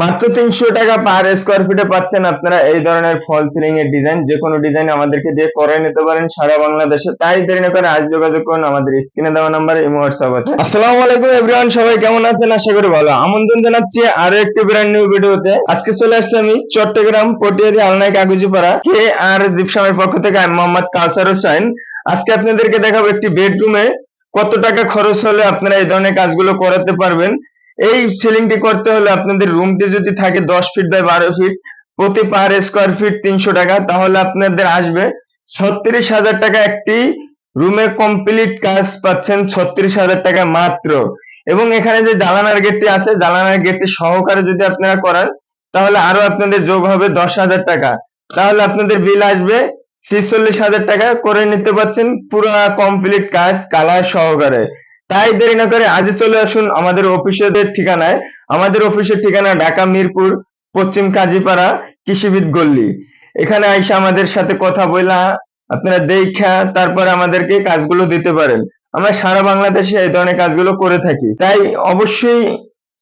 মাত্র তিনশো টাকা পার স্কোয়ার ফিটে পাচ্ছেন আপনারা এই ধরনের ফল সিলিং এর ডিজাইন যে কোনো ডিজাইন আমাদেরকে দিয়ে করে নিতে পারেন সারা বাংলাদেশে। তাই দেরি না করে আজ যোগাযোগ করুন, আমাদের স্ক্রিনে দেওয়া নাম্বার ইমো হোয়াটসঅ্যাপ আছে। আসসালামু আলাইকুম এভরিওয়ান সবাই কেমন আছেন? আশা করি ভালো। আমন্ত্রণ জানাচ্ছি আরও একটি ব্র্যান্ড নিউ ভিডিওতে আজকে চলে আসছি আমি চট্টগ্রাম পটিয়ারি আলনাই কাগজিপাড়া, কে আর জিপসামের পক্ষ থেকে আমি মোহাম্মদ কাউসার হোসেন। আজকে আপনাদেরকে দেখাবো একটি বেডরুমে কত টাকা খরচ হলে আপনারা এই ধরনের কাজগুলো করাতে পারবেন। এই সিলিংটি করতে হলে আপনাদের রুমটি যদি থাকে দশ ফিট বাই বারো ফিট প্রতি পার স্কোয়ার ফিট তিনশো টাকা, তাহলে আপনাদের আসবে ছত্রিশ হাজার টাকা একটি রুমে কমপ্লিট কাজ পাচ্ছেন ছত্রিশ হাজার টাকা মাত্র। এবং এখানে যে জালানার গেটটি আছে জালানার গেটটি সহকারে যদি আপনারা করান, তাহলে আরও আপনাদের যোগ হবে দশ হাজার টাকা। তাহলে আপনাদের বিল আসবে ছিচল্লিশ হাজার টাকা, করে নিতে পারছেন পুরো কমপ্লিট কাজ, কালার সহকারে। তাই দেরি না করে আজই চলে আসুন আমাদের অফিসের ঠিকানায়। আমাদের অফিসের ঠিকানা ঢাকা মিরপুর, পশ্চিম কাজীপাড়া, কৃষিবিদ গল্লি। এখানে আইসে আমাদের সাথে কথা বলা আপনারা দেখা তারপর আমাদেরকে কাজগুলো দিতে পারেন। আমরা সারা বাংলাদেশে এই ধরনের কাজগুলো করে থাকি। তাই অবশ্যই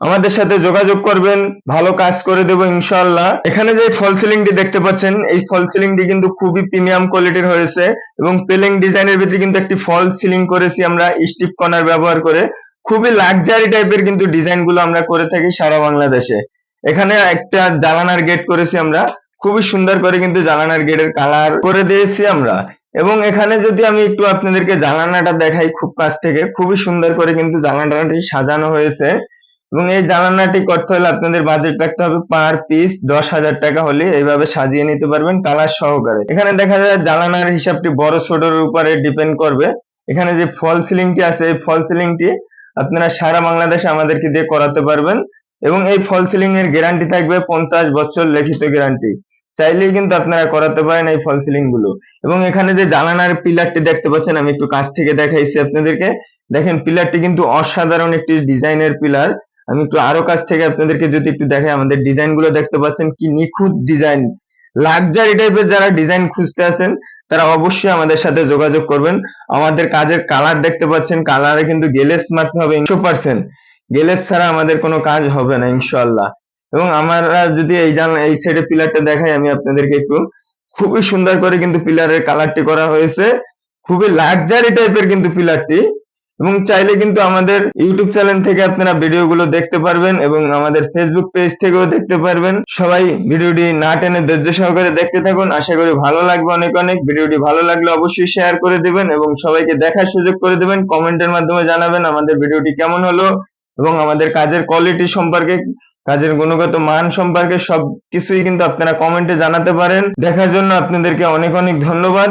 আমাদের সাথে যোগাযোগ করবেন, ভালো কাজ করে দেবো ইনশাল্লাহ এখানে যে ফল সিলিংটি দেখতে পাচ্ছেন, এই ফল সিলিংটি কিন্তু খুবই প্রিমিয়াম কোয়ালিটির হয়েছে এবং পেলিং ডিজাইনের ভিতরে কিন্তু একটি ফল সিলিং করেছি আমরা স্টিপ কর্নার ব্যবহার করে। খুবই লাক্সারি টাইপের কিন্তু ডিজাইনগুলো আমরা করে থাকি সারা বাংলাদেশে। এখানে একটা জালানার গেট করেছি আমরা, খুবই সুন্দর করে কিন্তু জালানার গেটের কালার করে দিয়েছি আমরা। এবং এখানে যদি আমি একটু আপনাদেরকে জানালাটা দেখাই খুব কাছ থেকে, খুবই সুন্দর করে কিন্তু জানালাটি সাজানো হয়েছে। এবং এই জানালাটি করতে হলে আপনাদের বাজেট রাখতে হবে পার পিস দশ হাজার টাকা হলে এইভাবে সাজিয়ে নিতে পারবেন কালার সহকারে। এখানে দেখা যায় জানালার হিসাবটি বড় ছোটর উপরে ডিপেন্ড করবে। এখানে যে ফল সিলিংটি আছে, এই ফল সিলিংটি আপনারা সারা বাংলাদেশে আমাদেরকে দিয়ে করাতে পারবেন এবং এই ফল সিলিং এর গ্যারান্টি থাকবে পঞ্চাশ বছর লিখিত গ্যারান্টি চাইলেই কিন্তু আপনারা করাতে পারেন এই ফল সিলিংগুলো। এবং এখানে যে জানালার পিলারটি দেখতে পাচ্ছেন, আমি একটু কাছ থেকে দেখাইছি আপনাদেরকে। দেখেন, পিলারটি কিন্তু অসাধারণ একটি ডিজাইনের পিলার। আমি একটু আরও কাছ থেকে আপনাদেরকে যদি একটু দেখাই, আমাদের ডিজাইনগুলো দেখতে পাচ্ছেন, কি নিখুঁত ডিজাইন। লাক্সারি টাইপের যারা ডিজাইন খুঁজতে আছেন তারা অবশ্যই আমাদের সাথে যোগাযোগ করবেন। আমাদের কাজের কালার দেখতে পাচ্ছেন, কালারে কিন্তু গেলেস মারতে হবে একশো পার্সেন্ট গেলেস ছাড়া আমাদের কোনো কাজ হবে না ইনশাল্লাহ এবং আমরা যদি এই জান এই সাইডে পিলারটা দেখাই, আমি আপনাদেরকে একটু। খুবই সুন্দর করে কিন্তু পিলারের কালারটি করা হয়েছে। খুবই লাক্সারি টাইপের কিন্তু পিলারটি এবং চাইলে কিন্তু আমাদের ইউটিউব চ্যানেল থেকে আপনারা ভিডিওগুলো দেখতে পারবেন এবং আমাদের ফেসবুক পেজ থেকেও দেখতে পারবেন। সবাই ভিডিওটি না টেনে ধৈর্য সহকারে দেখতে থাকুন। আশা করি ভালো লাগবে অনেক অনেক। ভিডিওটি ভালো লাগলে অবশ্যই শেয়ার করে দিবেন এবং সবাইকে দেখার সুযোগ করে দিবেন। কমেন্টের মাধ্যমে জানাবেন আমাদের ভিডিওটি কেমন হলো এবং আমাদের কাজের কোয়ালিটি সম্পর্কে, কাজের গুণগত মান সম্পর্কে সব কিছুই কিন্তু আপনারা কমেন্টে জানাতে পারেন। দেখার জন্য আপনাদেরকে অনেক অনেক ধন্যবাদ।